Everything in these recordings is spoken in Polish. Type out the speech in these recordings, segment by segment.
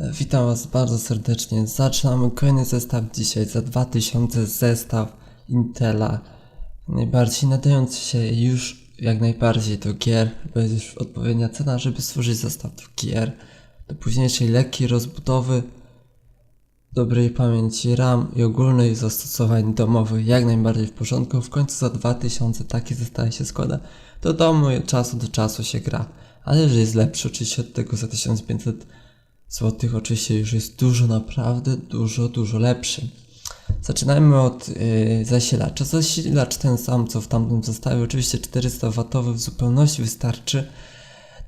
Witam Was bardzo serdecznie. Zaczynamy kolejny zestaw dzisiaj za 2000 zestaw Intela. Najbardziej nadający się już jak najbardziej do gier. Będzie już odpowiednia cena, żeby stworzyć zestaw do gier. Do późniejszej lekkiej rozbudowy, dobrej pamięci RAM i ogólnych zastosowań domowych jak najbardziej w porządku. W końcu za 2000 takie zestawy się składa. Do domu od czasu do czasu się gra. Ale że jest lepszy oczywiście od tego za 1500 złotych oczywiście już jest dużo, naprawdę dużo, dużo lepszy. Zaczynajmy od yy, zasilacza. Zasilacz ten sam co w tamtym zestawie, oczywiście 400 W zupełności wystarczy.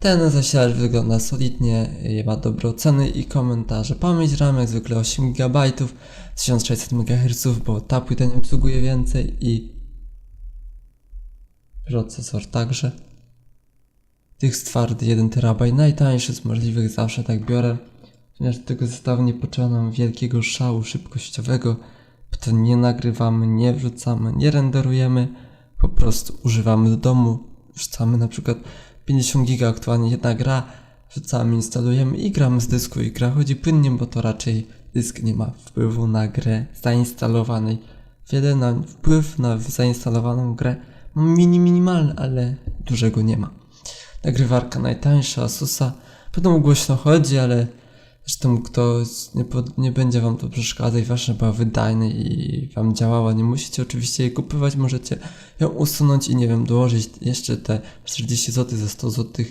Ten zasilacz wygląda solidnie, yy, ma dobre oceny i komentarze. Pamięć RAM jak zwykle 8 GB, 1600 MHz, bo ta płyta nie obsługuje więcej i procesor także. Tych twardy 1 TB, najtańszy z możliwych, zawsze tak biorę. Ponieważ tego zestawu nie potrzeba nam wielkiego szału szybkościowego, bo to nie nagrywamy, nie wrzucamy, nie renderujemy, po prostu używamy do domu, wrzucamy na przykład 50 giga aktualnie jedna gra, wrzucamy, instalujemy i gramy z dysku i gra chodzi płynnie, bo to raczej dysk nie ma wpływu na grę zainstalowanej. Wiele na wpływ na zainstalowaną grę mini minimalny, ale dużego nie ma. Nagrywarka najtańsza Asusa. Potem głośno chodzi, ale zresztą kto nie, nie będzie wam to przeszkadzać, ważne była wydajna i wam działała. Nie musicie oczywiście jej kupować, możecie ją usunąć i nie wiem, dołożyć jeszcze te 40 zł za 100 zł.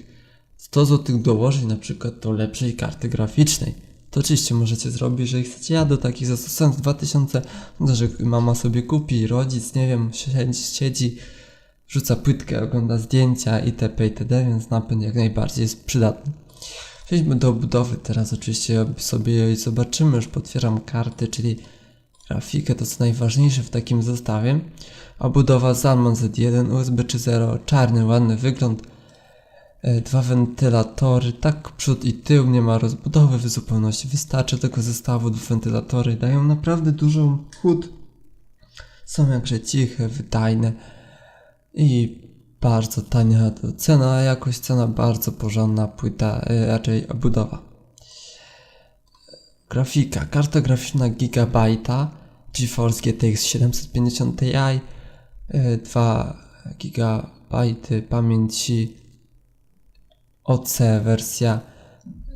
100 zł dołożyć na przykład do lepszej karty graficznej. To oczywiście możecie zrobić, jeżeli chcecie. Ja do takich zastosowałem z 2000, no, że mama sobie kupi, rodzic, nie wiem, siedzi, siedzi wrzuca płytkę, ogląda zdjęcia itp. itd., więc napęd jak najbardziej jest przydatny. Przejdźmy do budowy. Teraz oczywiście sobie jej zobaczymy. Już potwieram karty, czyli grafikę, to co najważniejsze w takim zestawie. A budowa Zalman Z1, USB 3.0, czarny, ładny wygląd. E, Dwa wentylatory, tak przód i tył, nie ma rozbudowy w zupełności. Wystarczy tego zestawu, dwa wentylatory dają naprawdę dużą chłód. Są jakże ciche, wydajne i bardzo tania cena, a jakoś cena bardzo porządna, płyta, y, raczej budowa. Grafika, karta graficzna Gigabajta, GeForce GTX 750 Ti, y, 2 GB pamięci OC wersja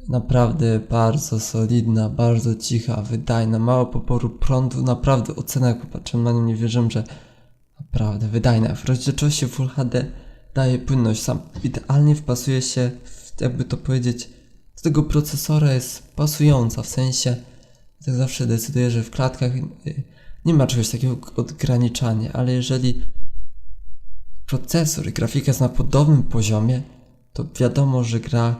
naprawdę bardzo solidna, bardzo cicha, wydajna, mało poporu prądu, naprawdę ocena jak popatrzyłem na nią nie wierzę, że Naprawdę wydajna. W rozdzielczości Full HD daje płynność. Sam idealnie wpasuje się, w, jakby to powiedzieć, z tego procesora jest pasująca. W sensie, tak zawsze decyduję, że w klatkach y, nie ma czegoś takiego jak odgraniczanie, ale jeżeli procesor i grafika jest na podobnym poziomie, to wiadomo, że gra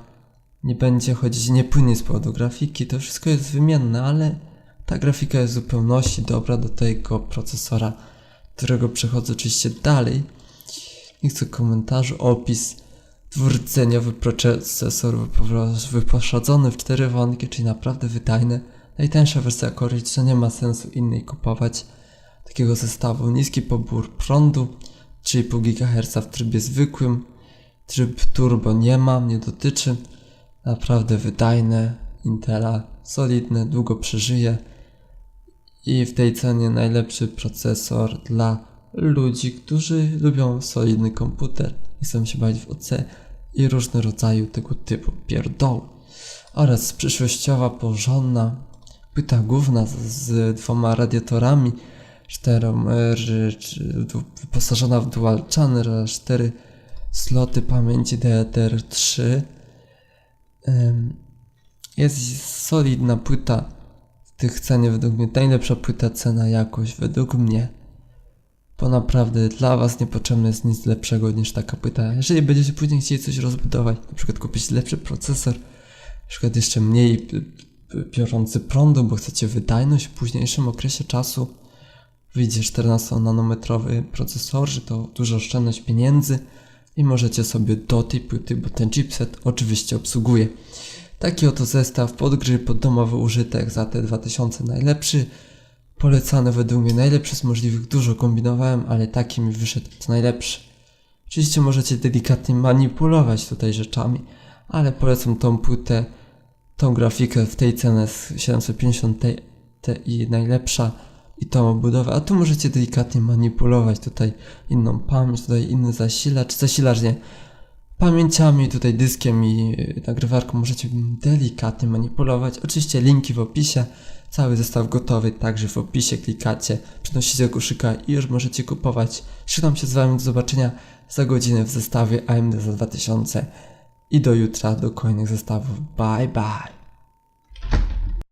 nie będzie chodzić niepłynnie z powodu grafiki. To wszystko jest wymienne, ale ta grafika jest w zupełności dobra do tego procesora którego przechodzę oczywiście dalej. Nie chcę komentarzu, opis. Dwurdzeniowy procesor wypo- wyposażony w cztery wątki, czyli naprawdę wydajny. Najtańsza wersja i nie ma sensu innej kupować takiego zestawu. Niski pobór prądu, 3,5 GHz w trybie zwykłym. Tryb turbo nie ma, nie dotyczy. Naprawdę wydajne. Intela solidne, długo przeżyje i w tej cenie najlepszy procesor dla ludzi, którzy lubią solidny komputer i chcą się bawić w OC i różne rodzaju tego typu pierdoły. Oraz przyszłościowa, porządna płyta główna z, z dwoma radiatorami, czterą, e, wyposażona w dual channel, cztery sloty pamięci DDR3. Em, Jest solidna płyta tych cenie według mnie najlepsza płyta cena jakość według mnie. Bo naprawdę dla was niepotrzebne jest nic lepszego niż taka płyta. Jeżeli będziecie później chcieli coś rozbudować, na przykład kupić lepszy procesor, na przykład jeszcze mniej biorący prądu, bo chcecie wydajność w późniejszym okresie czasu, wyjdzie 14-nanometrowy procesor, że to duża oszczędność pieniędzy i możecie sobie do tej płyty, bo ten chipset oczywiście obsługuje. Taki oto zestaw pod gry, pod domowy użytek za te 2000 najlepszy. Polecany według mnie najlepszy z możliwych, dużo kombinowałem, ale taki mi wyszedł najlepszy. Oczywiście możecie delikatnie manipulować tutaj rzeczami, ale polecam tą płytę tą grafikę w tej cenie z 750 Ti najlepsza i tą obudowę, a tu możecie delikatnie manipulować tutaj inną pamięć, tutaj inny zasilacz, zasilacz nie, pamięciami, tutaj dyskiem i y, nagrywarką możecie delikatnie manipulować. Oczywiście linki w opisie, cały zestaw gotowy, także w opisie klikacie, przenosicie koszyka i już możecie kupować. Żegnam się z Wami, do zobaczenia za godzinę w zestawie AMD za 2000 i do jutra do kolejnych zestawów. Bye bye!